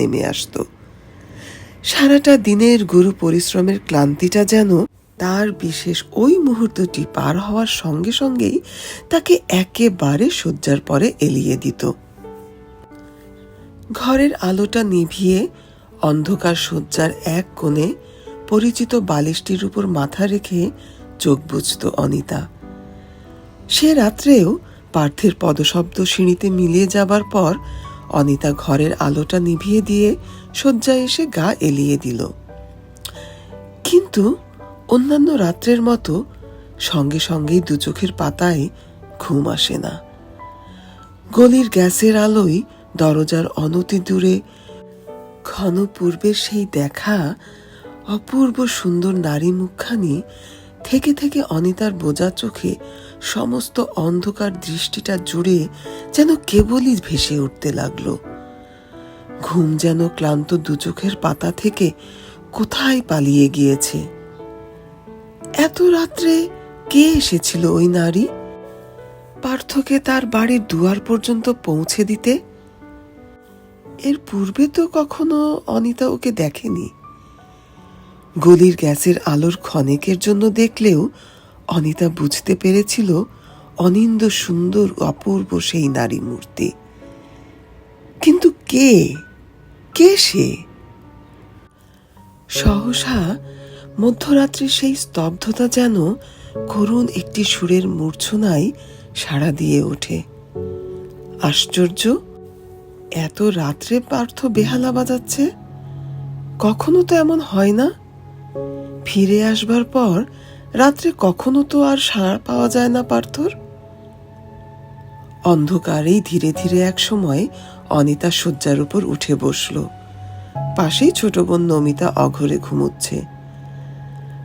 নেমে আসতো। সারাটা দিনের গুরু পরিশ্রমের ক্লান্তিটা যেন তার বিশেষ ওই মুহূর্তটি পার হওয়ার সঙ্গে সঙ্গেই তাকে একেবারে শয্যার পরে এলিয়ে দিত। ঘরের আলোটা নিভিয়ে অন্ধকার শয্যার এক কোণে পরিচিত বালিশটির উপর মাথা রেখে চোখ বুঝত অনিতা। সে রাত্রেও পার্থের পদশব্দ সিঁড়িতে মিলিয়ে যাবার পর অনিতা ঘরের আলোটা নিভিয়ে দিয়ে শয্যায় এসে গা এলিয়ে দিল। কিন্তু অন্যান্য রাত্রের মতো সঙ্গে সঙ্গেই দু চোখের পাতায় ঘুম আসে না। গলির গ্যাসের আলোয় দরজার অনতি দূরে ঘন পূর্বের সেই দেখা, অপূর্ব সুন্দর নারী মুখখানি থেকে থেকে অনিতার বোঝা চোখে সমস্ত অন্ধকার দৃষ্টিটা জুড়ে যেন কেবলই ভেসে উঠতে লাগল। ঘুম যেন ক্লান্ত দুচোখের পাতা থেকে কোথায় পালিয়ে গিয়েছে? এত রাত্রে কে এসেছিল ওই নারী? পার্থকে তার বাড়ির দুয়ার পর্যন্ত পৌঁছে দিতে? এর পূর্বে তো কখনো অনিতা ওকে দেখেনি। গলির গ্যাসের আলোর ক্ষণেকের জন্য দেখলেও অনিতা বুঝতে পেরেছিল অনিন্দ সুন্দর অপূর্ব সেই নারী মূর্তি। কিন্তু কে? কে সে? সহসা মধ্যরাত্রির সেই স্তব্ধতা যেন করুণ একটি সুরের মূর্ছনায় সাড়া দিয়ে ওঠে। আশ্চর্য, এত রাত্রে পার্থ বেহালা বাজাচ্ছে? কখনো তো এমন হয় না? ফিরে আসবার পর রাত্রে কখনো তো আর সাড়া পাওয়া যায় না পার্থর। অন্ধকারেই ধীরে ধীরে এক সময় অনিতা শয্যার উপর উঠে বসল। পাশেই ছোট বোন নমিতা অঘরে ঘুমুচ্ছে।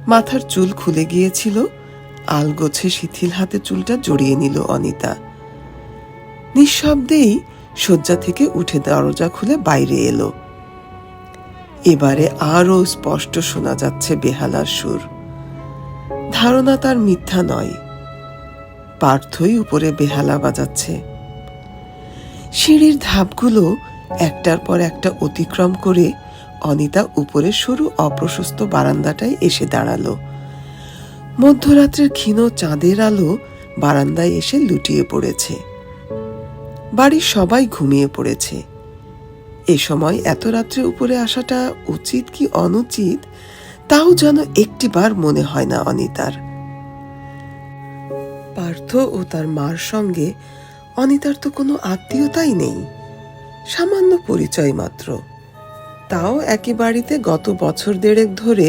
মাথার চুল খুলে গিয়েছিল, আলগোছে শিথিল হাতে চুলটা জড়িয়ে নিল অনিতা। নিঃশব্দেই শয্যা থেকে উঠে দরজা খুলে বাইরে এলো। এবারে আরও স্পষ্ট শোনা যাচ্ছে বেহালার সুর। ধারণা তার মিথ্যা নয়। পার্থই উপরে বেহালা বাজাচ্ছে। সিঁড়ির ধাপগুলো একটার পর একটা অতিক্রম করে অনিতা উপরে সরু অপ্রশস্ত বারান্দাটায় এসে দাঁড়াল। মধ্যরাত্রের ক্ষীণ চাঁদের আলো বারান্দায় এসে লুটিয়ে পড়েছে। বাড়ির সবাই ঘুমিয়ে পড়েছে। এ সময় এত রাত্রে উপরে আসাটা উচিত কি অনুচিত তাও যেন একটিবার মনে হয় না অনিতার। পার্থ ও তার মার সঙ্গে অনিতার তো কোনো আত্মীয়তাই নেই, সামান্য পরিচয় মাত্র। তাও একই বাড়িতে গত বছর দেড়েক ধরে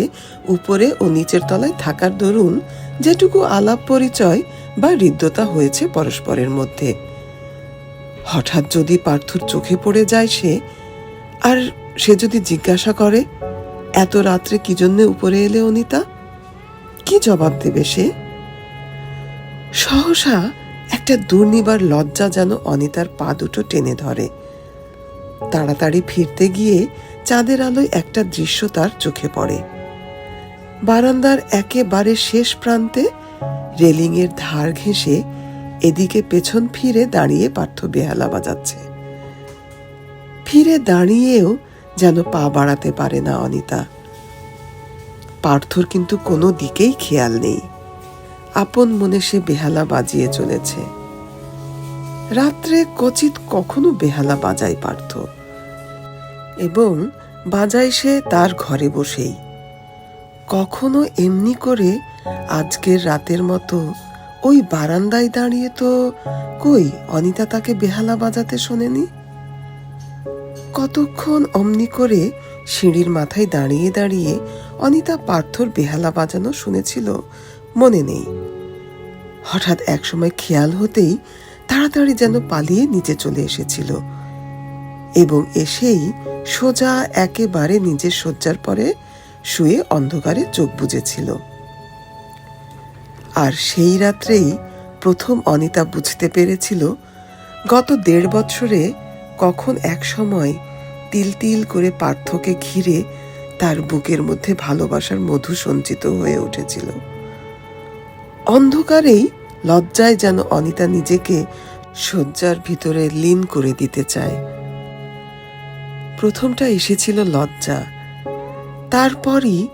উপরে ও নিচের তলায় থাকার দরুন যেটুকু আলাপ পরিচয় বা হৃদ্যতা হয়েছে পরস্পরের মধ্যে। হঠাৎ যদি পার্থর চোখে পড়ে যায় সে, আর সে যদি জিজ্ঞাসা করে এত রাত্রে কি জন্যে উপরে এলে অনিতা? কি জবাব দেবে সে? সহসা একটা দুর্নিবার লজ্জা যেন অনিতার পা দুটো টেনে ধরে। তাড়াতাড়ি ফিরতে গিয়ে চাঁদের আলোয় একটা দৃশ্য তার চোখে পড়ে। বারান্দার একেবারে শেষ প্রান্তে রেলিংয়ের ধার ঘেঁষে এদিকে পেছন ফিরে দাঁড়িয়ে পার্থ বেহালা বাজাচ্ছে। ফিরে দাঁড়িয়েও যেন পা বাড়াতে পারে না অনিতা। পার্থর কিন্তু কোনো দিকেই খেয়াল নেই। আপন মনে সে বেহালা বাজিয়ে চলেছে। রাত্রে কচিত কখনো বেহালা বাজায় পার্থ। এবং বাজায় সে তার ঘরে বসেই। কখনো এমনি করে আজকের রাতের মতো ওই বারান্দায় দাঁড়িয়ে তো কই অনিতা তাকে বেহালা বাজাতে শোনেনি? কতক্ষণ অমনি করে সিঁড়ির মাথায় দাঁড়িয়ে দাঁড়িয়ে অনিতা পার্থর বেহালা বাজানো শুনেছিল, মনে নেই। হঠাৎ একসময় খেয়াল হতেই তাড়াতাড়ি যেন পালিয়ে নিচে চলে এসেছিল এবং এসেই সোজা একেবারে নিজের শয্যার পরে শুয়ে অন্ধকারে চোখ বুজেছিল। আর সেই রাত্রেই প্রথম অনিতা বুঝতে পেরেছিল, গত দেড় বছরে কখন এক সময় তিল তিল করে পার্থকে ঘিরে তার বুকের মধ্যে ভালোবাসার মধু সঞ্চিত হয়ে উঠেছিল। অন্ধকারেই লজ্জায় যেন অনিতা নিজেকে শয্যার ভিতরে লীন করে দিতে চায়। প্রথমটা এসেছিল লজ্জা। তারপরই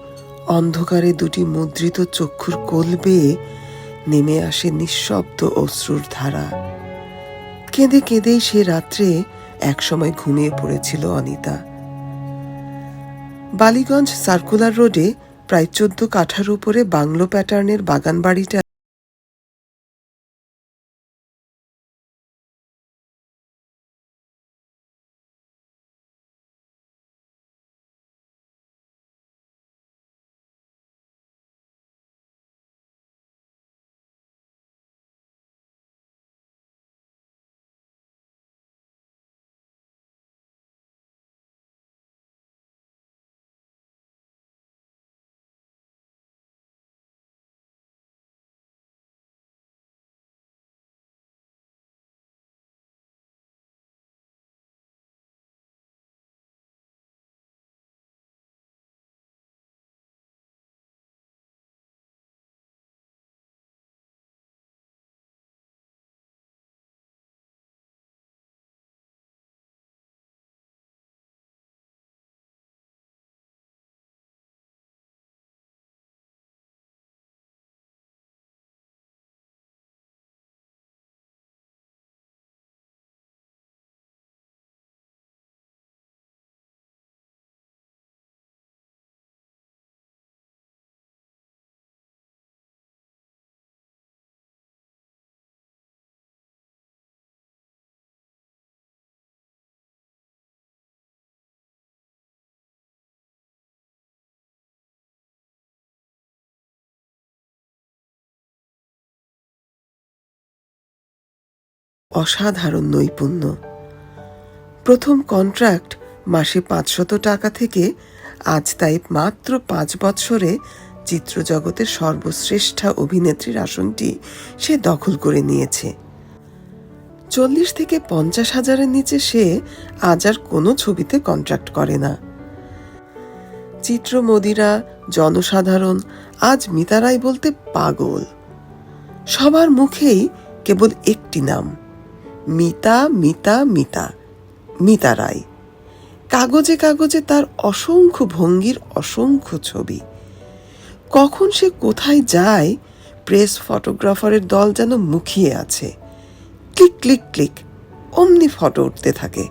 অন্ধকারে দুটি মুদ্রিত চক্ষুর কোল বেয়ে নেমে আসে নিঃশব্দ অশ্রুর ধারা। কেঁদে কেঁদেই সে রাত্রে একসময় ঘুমিয়ে পড়েছিল অনিতা। বালিগঞ্জ সার্কুলার রোডে প্রায় চোদ্দ কাঠার উপরে বাংলো প্যাটার্নের বাগান বাড়িটা অসাধারণ নৈপুণ্য। প্রথম কন্ট্রাক্ট মাসে পাঁচশত টাকা থেকে আজ তাই মাত্র পাঁচ বৎসরে চিত্রজগতের সর্বশ্রেষ্ঠা অভিনেত্রীর আসনটি সে দখল করে নিয়েছে। চল্লিশ থেকে পঞ্চাশ হাজারের নিচে সে আজ আর কোনো ছবিতে কন্ট্রাক্ট করে না। চিত্রমোদিরা, জনসাধারণ আজ মিতারাই বলতে পাগল। সবার মুখেই কেবল একটি নাম। মিতা মিতা মিতা মিতা রায়। কাগজে কাগজে তার অসংখ্য ভঙ্গির অসংখ্য ছবি। কখন সে কোথায় যায়, প্রেস ফটোগ্রাফারের দল যেন মুখিয়ে আছে। ক্লিক ক্লিক ক্লিক, অমনি ফটো উঠতে থাকে।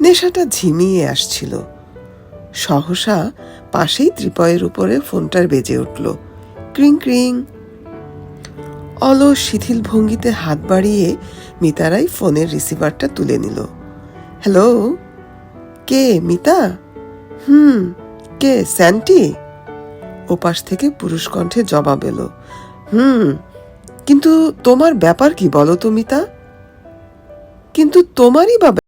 নেশাটা ঝিমিয়ে আসছিল। সহসা পাশেই ত্রিপয়ের উপরে ফোনটার বেজে উঠল। ক্রিং ক্রিং। অলস শিথিল ভঙ্গিতে হাত বাড়িয়ে মিতারাই ফোনের রিসিভারটা তুলে নিল। হ্যালো, কে মিতা? হুম, কে, স্যান্টি? ওপাশ থেকে পুরুষ কণ্ঠে জবাব এলো। হুম, কিন্তু তোমার ব্যাপার কি বলো তো মিতা? কিন্তু তোমারই বা